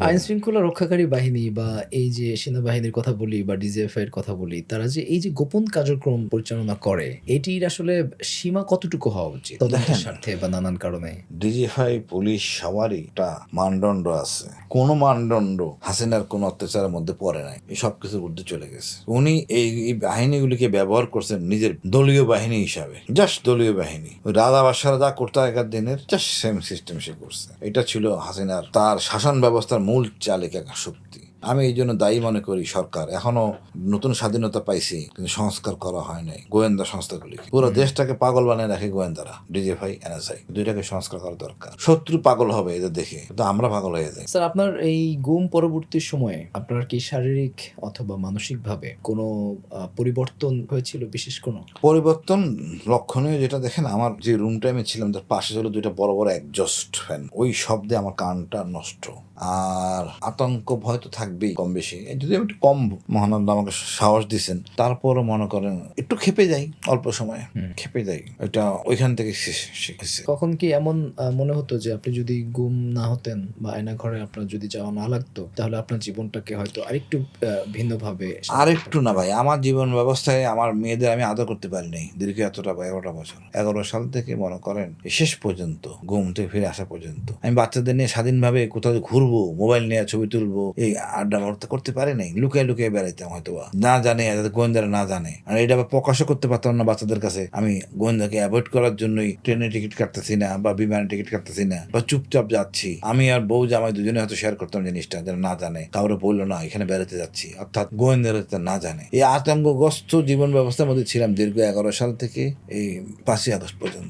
আইন শৃঙ্খলা রক্ষাকারী বাহিনী বা এই যে সেনাবাহিনীর কথা বলি বা ডিজিএফআই এর কথা বলি তারা যে এই যে গোপন কার্যক্রম পরিচালনা করে এটির আসলে সীমা কতটুকু হওয়া উচিত? তদন্তের স্বার্থে বা নানান কারণে? ডিজিএফআই পুলিশ সবারই একটা মানদণ্ড আছে। কোনো মানদণ্ড হাসিনার কোনো অত্যাচারের মধ্যে পড়ে নাই। এই সব কিছুর ঊর্ধ্বে চলে গেছে। উনি এই বাহিনীগুলিকে ব্যবহার করছেন নিজের দলীয় বাহিনী হিসাবে। জাস্ট দলীয় বাহিনী। রাজা বাদশারা যা করতে আগের দিনের জাস্ট সেম সিস্টেম সে করছে। এটা ছিল হাসিনার তার শাসন ব্যবস্থার মূল চালিকা শক্তি। আমি এই জন্য দায়ী মনে করি সরকার। এখনও নতুন স্বাধীনতা পাইছি কিন্তু সংস্কার করা হয় নাই গোয়েন্দা সংস্থাগুলি পুরো দেশটাকে পাগল বানিয়ে রাখে গোয়েন্দারা ডিজিএফআই এনএসআই। দুইটাকে সংস্কার করা দরকার। শত্রু পাগল হবে এদের দেখে কিন্তু আমরা পাগল হয়ে যাই। স্যার আপনার এই গুম পরবর্তী সময়ে আপনার কি শারীরিক অথবা মানসিকভাবে কোনো আহ, পরিবর্তন হয়েছিল বিশেষ কোনো? পরিবর্তন লক্ষণীয় যেটা দেখেন আমার যে রুমটা আমি ছিলাম তার পাশে ছিল দুইটা বড় বড় একজস্ট ফ্যান ওই শব্দে আমার কানটা নষ্ট। আর আতঙ্ক ভয় তো থাকবেই কম বেশি যদি আমি একটু কম মহানন্দ আমাকে সাহস দিচ্ছেন তারপরও মনে করেন একটু খেপে যাই অল্প সময়ে। খেপে যাই। এটা ওইখান থেকে শিখেছি। কখন কি এমন মনে হতো যে আপনি যদি গুম না হতেন বা আয়না ঘরে আপনার যদি যাওয়া না লাগতো তাহলে আপনার জীবনটাকে হয়তো আরেকটু ভিন্নভাবে আর একটু না ভাই। আমার জীবন ব্যবস্থায় আমার মেয়েদের আমি আদর করতে পারিনি দীর্ঘ এতটা বা এগারোটা বছর। এগারো সাল থেকে মনে করেন শেষ পর্যন্ত ঘুম থেকে ফিরে আসা পর্যন্ত। আমি বাচ্চাদের নিয়ে স্বাধীনভাবে কোথাও ঘুরবো মোবাইল নিয়ে ছবি তুলবো, এই আড্ডা মারতে করতে পারে নাই। লুকিয়ে লুকিয়ে বেড়াইতাম হয়তো না জানে গোয়েন্দারা না জানে। আর এটা আবার প্রকাশও করতে পারতাম না বাচ্চাদের কাছে। আমি গোয়েন্দাকে অ্যাভয়েড করার জন্যই ট্রেনে টিকিট কাটতেছি না, বা বিমানে টিকিট কাটতেছি না, বা চুপচাপ যাচ্ছি। আমি আর বউ জামাই দুজনে হয়তো শেয়ার করতাম জিনিসটা যারা না জানে। কাউরে বলল, না, এখানে বেড়াতে যাচ্ছি। অর্থাৎ গোয়েন্দারা না জানে। এই আতঙ্কগ্রস্ত জীবন ব্যবস্থার মধ্যে ছিলাম দীর্ঘ এগারো সাল থেকে, এই পাঁচই আগস্ট পর্যন্ত।